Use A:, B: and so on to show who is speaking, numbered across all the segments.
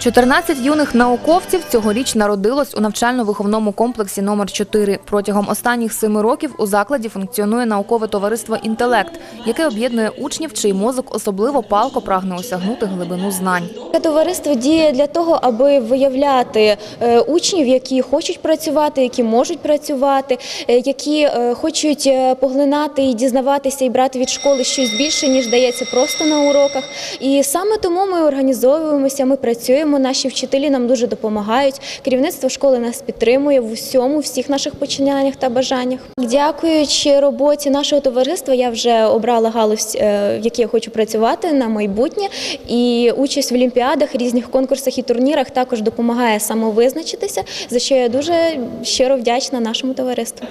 A: 14 юних науковців цьогоріч народилось у навчально-виховному комплексі номер 4 Протягом останніх семи років у закладі функціонує наукове товариство «Інтелект», яке об'єднує учнів, чий мозок особливо палко прагне осягнути глибину знань.
B: Товариство діє для того, аби виявляти е, учнів, які хочуть працювати, які можуть працювати, е, які е, хочуть поглинати і дізнаватися і брати від школи щось більше, ніж дається просто на уроках. І саме тому ми організовуємося, ми працюємо. Наші вчителі нам дуже допомагають. Керівництво школи нас підтримує в усьому, всіх наших починаннях та бажаннях. Дякуючи роботі нашого товариства, я вже обрала галузь, е, в якій я хочу працювати на майбутнє. І участь в олімпіадах, різних конкурсах і турнірах також допомагає самовизначитися, за що я дуже щиро вдячна нашому товариству.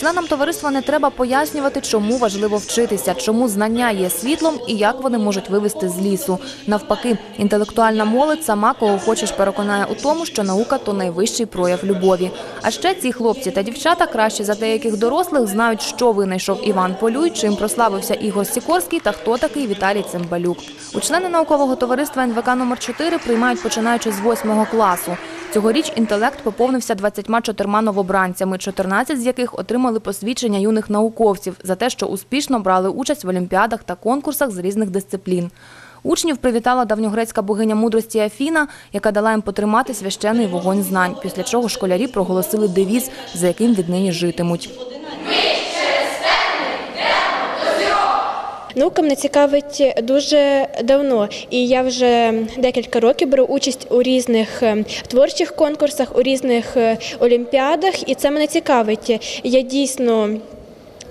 A: Членам товариства не треба пояснювати, чому важливо вчитися, чому знання є світлом і як вони можуть вивести з лісу. Навпаки, інтелектуальна молодь сама кого хочеш переконає у тому, що наука то найвищий прояв любові. А ще ці хлопці та дівчата краще за деяких дорослих знають, що винайшов Іван Полюй, чим прославився Ігор Сікорський та хто такий Віталій Цимбалюк. У члени наукового товариства НВК номер 4 приймають починаючи з 8 класу. Цьогоріч інтелект поповнився 24 новобранцями, 14 з яких отримали посвідчення юних науковців за те, що успішно брали участь в олімпіадах та конкурсах з різних дисциплін. Учнів привітала давньогрецька богиня мудрості Афіна, яка дала їм потримати священний вогонь знань, після чого школярі проголосили девіз, за яким віднині житимуть.
C: Наука мене цікавить дуже давно, і я вже декілька років беру участь у різних е, творчих конкурсах, у різних е, олімпіадах, і це мене цікавить. Я дійсно.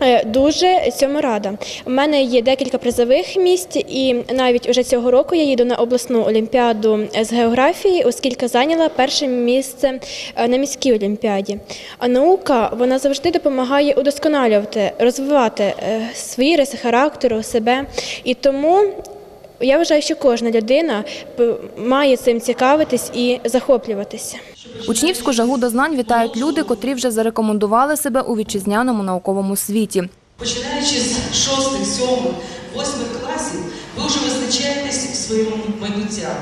C: Е, Дуже цьому рада. У мене є декілька призових місць, і навіть уже цього року я їду на обласну олімпіаду з географії, оскільки зайняла перше місце е, на міській олімпіаді. А наука вона завжди допомагає удосконалювати, розвивати е, свої риси характеру, себе. І тому я вважаю, що кожна людина п- має цим цікавитись і захоплюватися.
A: Учнівську жагу до знань вітають люди, котрі вже зарекомендували себе у вітчизняному науковому світі.
D: Починаючи з шостих, сьомих, восьмих класів, ви вже визначаєтесь в своєму майбуття.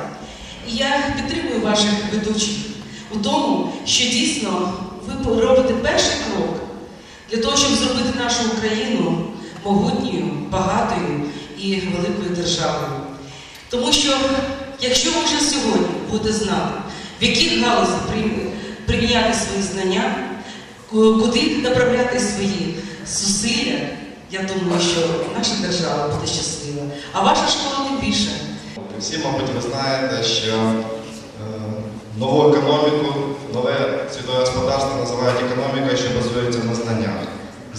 D: І я підтримую ваших ведучих у тому, що дійсно ви робите перший крок для того, щоб зробити нашу Україну могутньою, багатою і великою державою. Тому що, якщо ви вже сьогодні будете знати, в яких галузях при- приміняти свої знання, куди направляти свої зусилля, я думаю, що наша держава буде щаслива, а ваша школа не більше.
E: Всі, мабуть, ви знаєте, що е, нову економіку, нове світове господарство називають економікою, що базується на знаннях.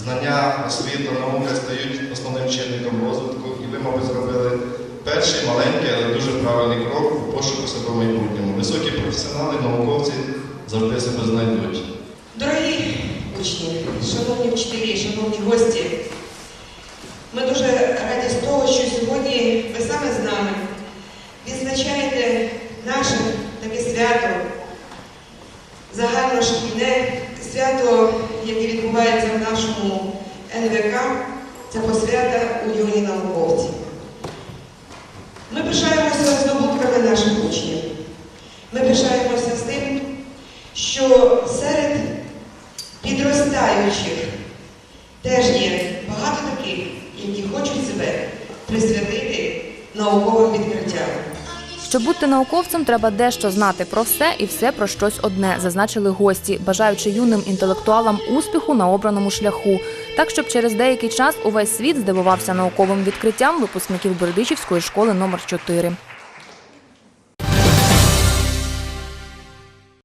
E: Знання, освіта, наука стають основним чинником розвитку, і ви, мабуть, зробили перший маленький, але дуже правильний крок у пошуку себе в майбутньому. Високі професіонали, науковці завжди себе знайдуть.
F: Дорогі учні, шановні вчителі, шановні гості, ми дуже раді з того, що сьогодні ви саме з нами відзначаєте наше таке свято, загальношкільне свято, яке відбувається в нашому НВК, це посвята у юні науковці. Ми пишаємося здобутками наших учнів. Ми пишаємося з тим, що серед підростаючих теж є багато таких, які хочуть себе присвятити науковим відкриттям.
A: Щоб бути науковцем, треба дещо знати про все і все про щось одне, зазначили гості, бажаючи юним інтелектуалам успіху на обраному шляху. Так, щоб через деякий час увесь світ здивувався науковим відкриттям випускників Бердичівської школи номер 4